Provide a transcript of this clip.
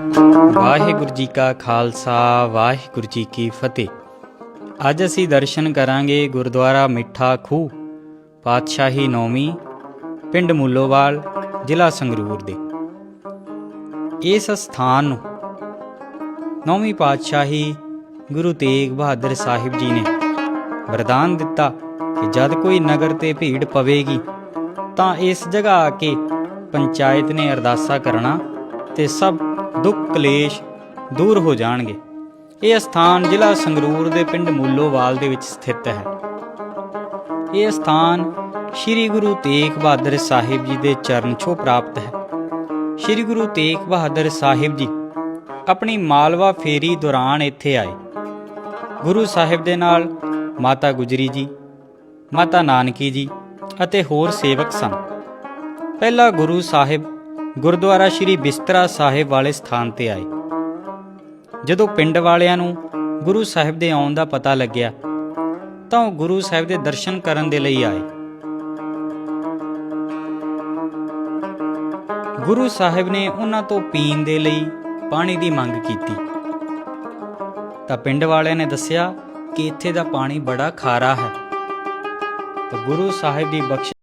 ਵਾਹਿਗੁਰੂ ਜੀ ਕਾ ਖਾਲਸਾ, ਵਾਹਿਗੁਰੂ ਜੀ ਕੀ ਫਤਿਹ। ਅੱਜ ਅਸੀਂ ਦਰਸ਼ਨ ਕਰਾਂਗੇ ਗੁਰਦੁਆਰਾ ਮਿੱਠਾ ਖੂਹ, ਪਾਤਸ਼ਾਹੀ ਨੌਵੀਂ, ਪਿੰਡ ਮੁੱਲੋਵਾਲ, ਜ਼ਿਲ੍ਹਾ ਸੰਗਰੂਰ ਦੇ। ਇਸ ਸਥਾਨ ਨੂੰ ਨੌਵੀਂ ਪਾਤਸ਼ਾਹੀ ਗੁਰੂ ਤੇਗ ਬਹਾਦਰ ਸਾਹਿਬ ਜੀ ਨੇ ਵਰਦਾਨ ਦਿੱਤਾ ਕਿ ਜਦ ਕੋਈ ਨਗਰ ਤੇ ਭੀੜ ਪਵੇਗੀ, ਤਾਂ ਇਸ ਜਗ੍ਹਾ ਆ ਕੇ ਪੰਚਾਇਤ ਨੇ ਅਰਦਾਸਾ ਕਰਨਾ ਤੇ ਸਭ ਦੁੱਖ ਕਲੇਸ਼ ਦੂਰ ਹੋ ਜਾਣਗੇ। ਇਹ ਸਥਾਨ ਜ਼ਿਲ੍ਹਾ ਸੰਗਰੂਰ ਦੇ ਪਿੰਡ ਮੂਲੋਵਾਲ ਦੇ ਵਿੱਚ ਸਥਿਤ ਹੈ। ਇਹ ਸਥਾਨ ਸ੍ਰੀ ਗੁਰੂ ਤੇਗ ਬਹਾਦਰ ਸਾਹਿਬ ਜੀ ਦੇ ਚਰਨ ਛੋਹ ਪ੍ਰਾਪਤ ਹੈ। ਸ੍ਰੀ ਗੁਰੂ ਤੇਗ ਬਹਾਦਰ ਸਾਹਿਬ ਜੀ ਆਪਣੀ ਮਾਲਵਾ ਫੇਰੀ ਦੌਰਾਨ ਇੱਥੇ ਆਏ। ਗੁਰੂ ਸਾਹਿਬ ਦੇ ਨਾਲ ਮਾਤਾ ਗੁਜਰੀ ਜੀ, ਮਾਤਾ ਨਾਨਕੀ ਜੀ ਅਤੇ ਹੋਰ ਸੇਵਕ ਸਨ। ਪਹਿਲਾ ਗੁਰੂ ਸਾਹਿਬ ਗੁਰਦੁਆਰਾ ਸ੍ਰੀ ਬਿਸਤਰਾ ਸਾਹਿਬ ਵਾਲੇ ਸਥਾਨ ਤੇ ਆਏ। ਜਦੋਂ ਪਿੰਡ ਵਾਲਿਆਂ ਨੂੰ ਗੁਰੂ ਸਾਹਿਬ ਦੇ ਆਉਣ ਦਾ ਪਤਾ ਲੱਗਿਆ, ਤਾਂ ਉਹ ਗੁਰੂ ਸਾਹਿਬ ਦੇ ਦਰਸ਼ਨ ਕਰਨ ਦੇ ਲਈ ਆਏ। ਗੁਰੂ ਸਾਹਿਬ ਨੇ ਉਹਨਾਂ ਤੋਂ ਪੀਣ ਦੇ ਲਈ ਪਾਣੀ ਦੀ ਮੰਗ ਕੀਤੀ। ਤਾਂ ਪਿੰਡ ਵਾਲਿਆਂ ਨੇ ਦੱਸਿਆ ਕਿ ਇੱਥੇ ਦਾ ਪਾਣੀ ਬੜਾ ਖਾਰਾ ਹੈ। ਤਾਂ ਗੁਰੂ ਸਾਹਿਬ ਦੀ ਬਖਸ਼